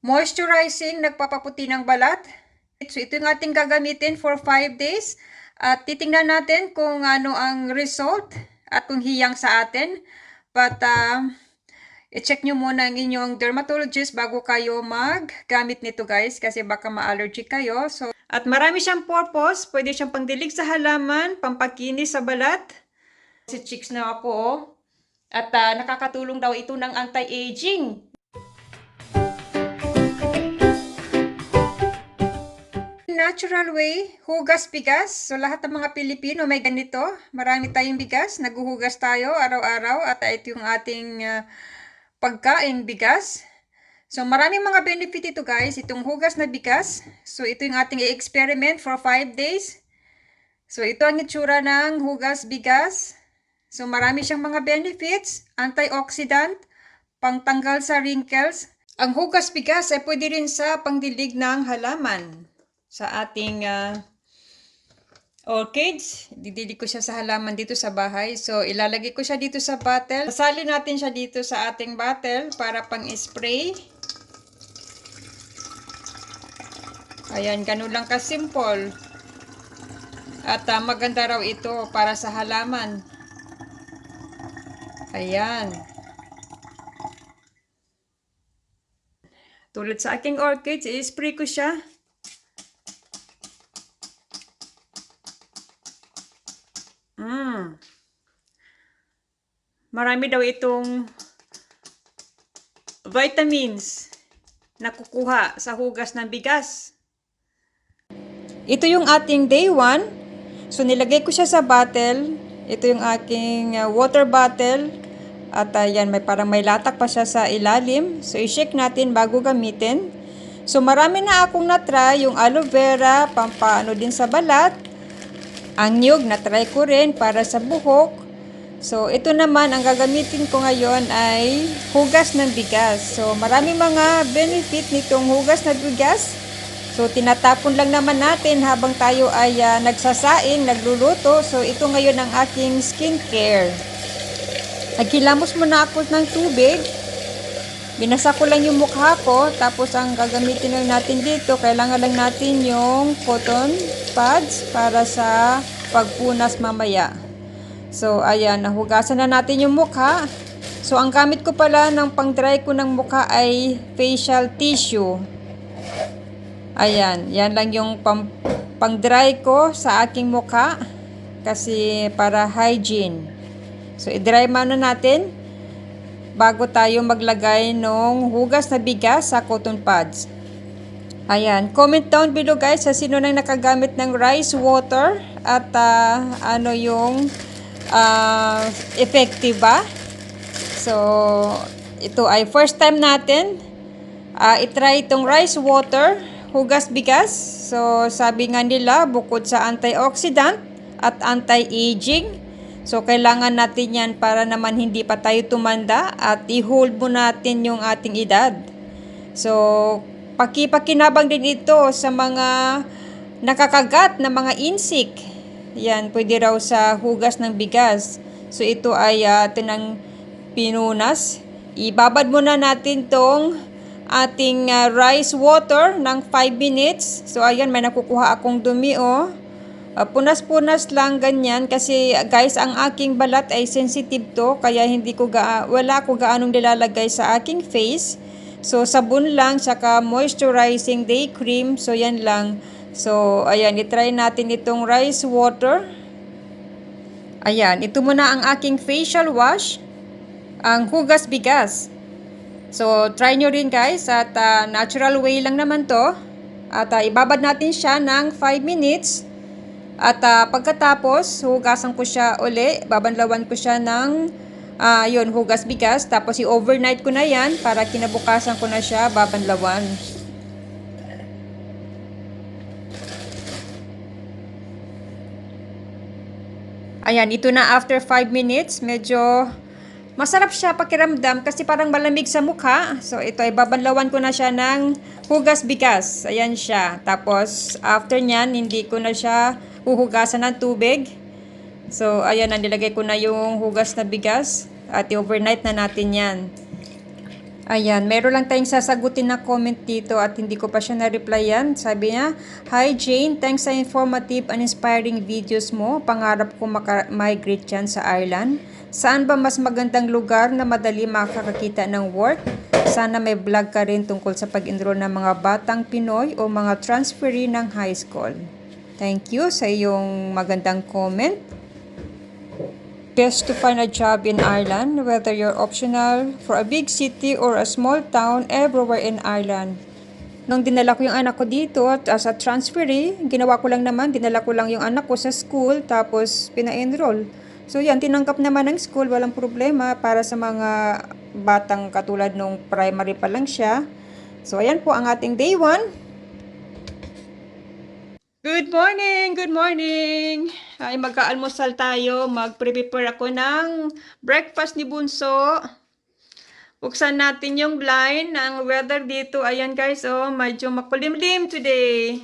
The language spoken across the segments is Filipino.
moisturizing, nagpapaputi ng balat. So, ito yung ating gagamitin for 5 days. At titingnan natin kung ano ang result at kung hiyang sa atin. But, uh, i-check nyo muna ang inyong dermatologist bago kayo maggamit nito guys kasi baka ma-allergic kayo. So, at marami siyang purpose. Pwede siyang pangdilig sa halaman, pampakinis sa balat. Si chicks na ako oh. At ah, nakakatulong daw ito ng anti-aging. Natural way, hugas bigas. So lahat ng mga Pilipino may ganito. Marami tayong bigas, naguhugas tayo araw-araw at ito yung ating ah, pagkain bigas. So maraming mga benefit ito guys, itong hugas na bigas. So ito yung ating i-experiment for 5 days. So ito ang itsura ng hugas bigas. So marami siyang mga benefits, antioxidant, pangtanggal sa wrinkles. Ang hugas bigas ay pwede rin sa pangdilig ng halaman sa ating ah, orchids. Didilig ko siya sa halaman dito sa bahay. So ilalagay ko siya dito sa bottle. Sasali natin siya dito sa ating bottle para pang-spray. Ayan, ganun lang ka-simple. At ah, maganda raw ito para sa halaman. Ayan. Tulad sa aking orchids, i-spray ko siya. Mm. Marami daw itong vitamins na kukuha sa hugas ng bigas. Ito yung ating day 1. So nilagay ko siya sa bottle. Ito yung aking uh, water bottle. At ayan, may parang may latak pa siya sa ilalim. So i-shake natin bago gamitin. So marami na akong na-try yung aloe vera, pampaano din sa balat. Ang nyug, na-try ko rin para sa buhok. So, ito naman, ang gagamitin ko ngayon ay hugas ng bigas. So, marami mga benefit nitong hugas na bigas. So, tinatapon lang naman natin habang tayo ay ah, nagsasaing, nagluluto. So, ito ngayon ang aking skincare. Nagkilamos muna ako ng tubig. Binasa ko lang yung mukha ko. Tapos, ang gagamitin lang natin dito, kailangan lang natin yung cotton pads para sa pagpunas mamaya. So, ayan, nahugasan na natin yung mukha. So, ang gamit ko pala ng pang-dry ko ng mukha ay facial tissue. Ayan, yan lang yung pang, pang-dry ko sa aking mukha. Kasi para hygiene. So, i-dry muna natin bago tayo maglagay ng hugas na bigas sa cotton pads. Ayan, comment down below guys sa sino nang nakagamit ng rice water at ah, ano yung uh, effective ba? So, ito ay first time natin uh, itry itong rice water, hugas bigas. So, sabi nga nila, bukod sa antioxidant at anti-aging, so kailangan natin yan para naman hindi pa tayo tumanda at i-hold mo natin yung ating edad. So, pakipakinabang din ito sa mga nakakagat na mga insect yan, pwede raw sa hugas ng bigas. So, ito ay uh, tinang pinunas. Ibabad muna natin tong ating uh, rice water ng 5 minutes. So, ayan, may nakukuha akong dumi, oh. Uh, punas-punas lang ganyan kasi guys ang aking balat ay sensitive to kaya hindi ko ga wala ko gaanong nilalagay sa aking face so sabon lang saka moisturizing day cream so yan lang So, ayan, itry natin itong rice water. Ayan, ito muna ang aking facial wash. Ang hugas bigas. So, try nyo rin guys at uh, natural way lang naman to. At uh, ibabad natin siya ng 5 minutes. At uh, pagkatapos, hugasan ko siya uli. Babanlawan ko siya ng uh, yun, hugas bigas. Tapos i-overnight ko na yan para kinabukasan ko na siya babanlawan. Ayan, ito na after 5 minutes. Medyo masarap siya pakiramdam kasi parang malamig sa mukha. So, ito ay babanlawan ko na siya ng hugas bigas. Ayan siya. Tapos, after nyan, hindi ko na siya huhugasan ng tubig. So, ayan, nilagay ko na yung hugas na bigas. At overnight na natin yan. Ayan, meron lang tayong sasagutin na comment dito at hindi ko pa siya na-replyan. Sabi niya, Hi Jane, thanks sa informative and inspiring videos mo. Pangarap ko maka-migrate dyan sa Ireland. Saan ba mas magandang lugar na madali makakakita ng work? Sana may vlog ka rin tungkol sa pag-enroll ng mga batang Pinoy o mga transferee ng high school. Thank you sa iyong magandang comment. Best to find a job in Ireland, whether you're optional for a big city or a small town everywhere in Ireland. Nung dinala ko yung anak ko dito at as a transferee, ginawa ko lang naman, dinala ko lang yung anak ko sa school tapos pina-enroll. So yan, tinanggap naman ng school, walang problema para sa mga batang katulad nung primary pa lang siya. So ayan po ang ating day 1. Good morning! Good morning! Ay, magka-almusal tayo. Mag-prepare ako ng breakfast ni Bunso. Buksan natin yung blind. Ang weather dito, ayan guys, oh, medyo makulimlim today.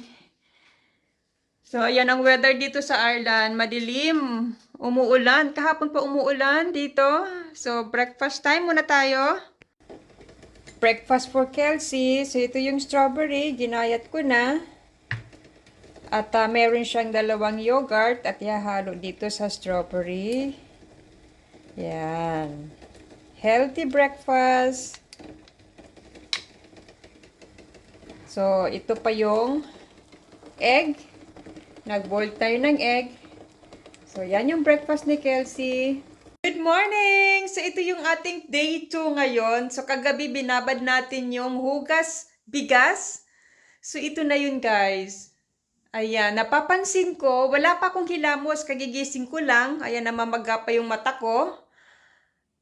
So, ayan ang weather dito sa Ireland. Madilim. Umuulan. Kahapon pa umuulan dito. So, breakfast time muna tayo. Breakfast for Kelsey. So, ito yung strawberry. Ginayat ko na. At ah, meron siyang dalawang yogurt at ihahalo dito sa strawberry. Yan. Healthy breakfast. So, ito pa yung egg. Nag-boil tayo ng egg. So, yan yung breakfast ni Kelsey. Good morning! So, ito yung ating day 2 ngayon. So, kagabi binabad natin yung hugas bigas. So, ito na yun guys. Ayan, napapansin ko, wala pa akong hilamos, kagigising ko lang. Ayan, namamaga pa yung mata ko.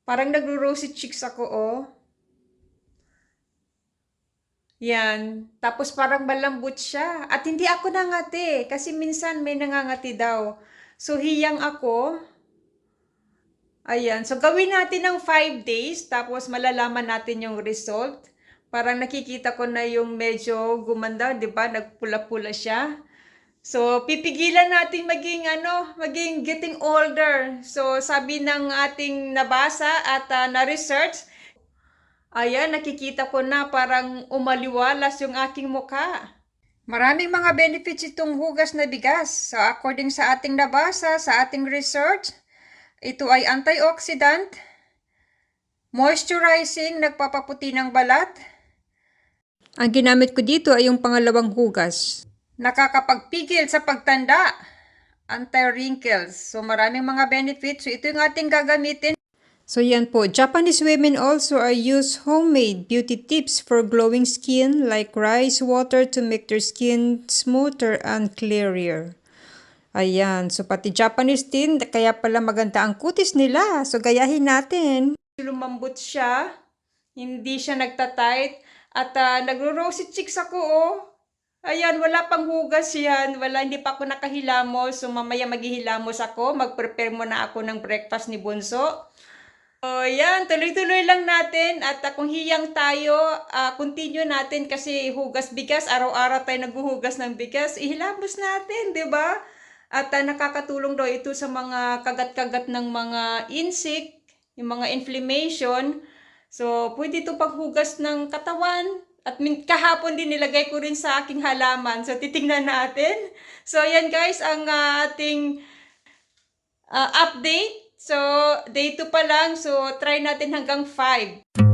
Parang nagro-rosy cheeks ako, oh. Yan. Tapos parang malambot siya. At hindi ako nangati, kasi minsan may nangangati daw. So, hiyang ako. Ayan. So, gawin natin ng 5 days, tapos malalaman natin yung result. Parang nakikita ko na yung medyo gumanda, di ba? Nagpula-pula siya. So, pipigilan natin maging ano, maging getting older. So, sabi ng ating nabasa at ah, na-research, ayan, nakikita ko na parang umaliwalas yung aking mukha. Maraming mga benefits itong hugas na bigas. So, according sa ating nabasa, sa ating research, ito ay antioxidant, moisturizing, nagpapaputi ng balat. Ang ginamit ko dito ay yung pangalawang hugas nakakapagpigil sa pagtanda, anti-wrinkles. So maraming mga benefits. So ito yung ating gagamitin. So yan po, Japanese women also are use homemade beauty tips for glowing skin like rice water to make their skin smoother and clearer. Ayan, so pati Japanese din, kaya pala maganda ang kutis nila. So gayahin natin. Lumambot siya, hindi siya nagtatight, at uh, nagro-rosy cheeks ako oh. Ayan, wala pang hugas yan. Wala, hindi pa ako nakahilamos. So, mamaya maghihilamos ako. Mag-prepare muna ako ng breakfast ni Bunso. So, yan. Tuloy-tuloy lang natin. At uh, kung hiyang tayo, uh, continue natin kasi hugas bigas. Araw-araw tayo naghuhugas ng bigas. Ihilamos natin, di ba? At uh, nakakatulong daw ito sa mga kagat-kagat ng mga insect, yung mga inflammation. So, pwede ito paghugas ng katawan, at kahapon din nilagay ko rin sa aking halaman. So, titingnan natin. So, yan guys, ang uh, ating uh, update. So, day 2 pa lang. So, try natin hanggang 5.